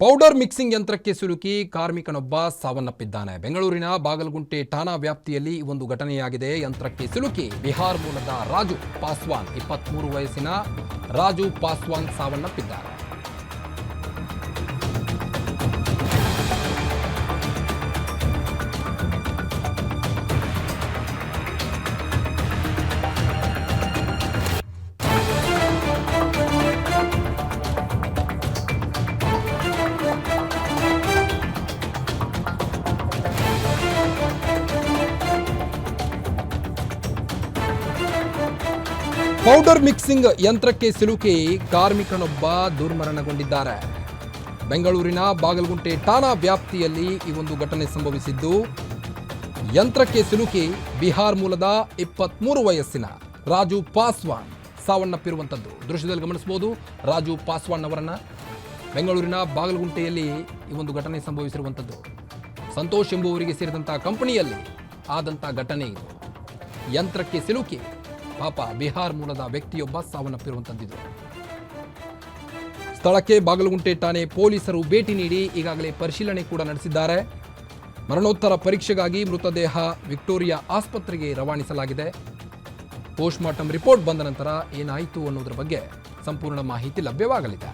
Powder mixing ಯಂತ್ರಕ್ಕೆ ಸಿಲುಕಿ ಕಾರ್ಮಿಕನೊಬ್ಬ ಸಾವನ್ನಪ್ಪಿದ್ದಾನೆ. ಬೆಂಗಳೂರಿನ ಬಾಗಲಗುಂಟೆ ಠಾಣಾ ವ್ಯಾಪ್ತಿಯಲ್ಲಿ ಒಂದು ಘಟನೆಯಾಗಿದೆ. ಯಂತ್ರಕ್ಕೆ ಸಿಲುಕಿ ಬಿಹಾರ್ ಮೂಲದ ರಾಜು ಪಾಸ್ವಾನ್ ಇಪ್ಪತ್ಮೂರು ವಯಸ್ಸಿನ ರಾಜು ಪಾಸ್ವಾನ್ ಸಾವನ್ನಪ್ಪಿದ್ದಾರೆ ಪೌಡರ್ ಮಿಕ್ಸಿಂಗ್ ಯಂತ್ರಕ್ಕೆ ಸಿಲುಕಿ ಕಾರ್ಮಿಕನೊಬ್ಬ ದುರ್ಮರಣಗೊಂಡಿದ್ದಾರೆ. ಬೆಂಗಳೂರಿನ ಬಾಗಲಗುಂಟೆ ಠಾಣಾ ವ್ಯಾಪ್ತಿಯಲ್ಲಿ ಈ ಒಂದು ಘಟನೆ ಸಂಭವಿಸಿದ್ದು, ಯಂತ್ರಕ್ಕೆ ಸಿಲುಕಿ ಬಿಹಾರ್ ಮೂಲದ ಇಪ್ಪತ್ಮೂರು ವಯಸ್ಸಿನ ರಾಜು ಪಾಸ್ವಾನ್ ಸಾವನ್ನಪ್ಪಿರುವಂಥದ್ದು. ದೃಶ್ಯದಲ್ಲಿ ಗಮನಿಸಬಹುದು, ರಾಜು ಪಾಸ್ವಾನ್ ಅವರನ್ನು ಬೆಂಗಳೂರಿನ ಬಾಗಲಗುಂಟೆಯಲ್ಲಿ ಈ ಒಂದು ಘಟನೆ ಸಂಭವಿಸಿರುವಂಥದ್ದು. ಸಂತೋಷ್ ಎಂಬುವರಿಗೆ ಸೇರಿದಂಥ ಕಂಪನಿಯಲ್ಲಿ ಆದಂಥ ಘಟನೆ ಯಂತ್ರಕ್ಕೆ ಸಿಲುಕಿ ಪಾಪ ಬಿಹಾರ್ ಮೂಲದ ವ್ಯಕ್ತಿಯೊಬ್ಬ ಸಾವನ್ನಪ್ಪಿರುವಂತಂದಿದ್ರು. ಸ್ಥಳಕ್ಕೆ ಬಾಗಲಗುಂಟೆ ಠಾಣೆ ಪೊಲೀಸರು ಭೇಟಿ ನೀಡಿ ಈಗಾಗಲೇ ಪರಿಶೀಲನೆ ಕೂಡ ನಡೆಸಿದ್ದಾರೆ. ಮರಣೋತ್ತರ ಪರೀಕ್ಷೆಗಾಗಿ ಮೃತದೇಹ ವಿಕ್ಟೋರಿಯಾ ಆಸ್ಪತ್ರೆಗೆ ರವಾನಿಸಲಾಗಿದೆ. ಪೋಸ್ಟ್ ಮಾರ್ಟಮ್ ರಿಪೋರ್ಟ್ ಬಂದ ನಂತರ ಏನಾಯಿತು ಅನ್ನೋದ್ರ ಬಗ್ಗೆ ಸಂಪೂರ್ಣ ಮಾಹಿತಿ ಲಭ್ಯವಾಗಲಿದೆ.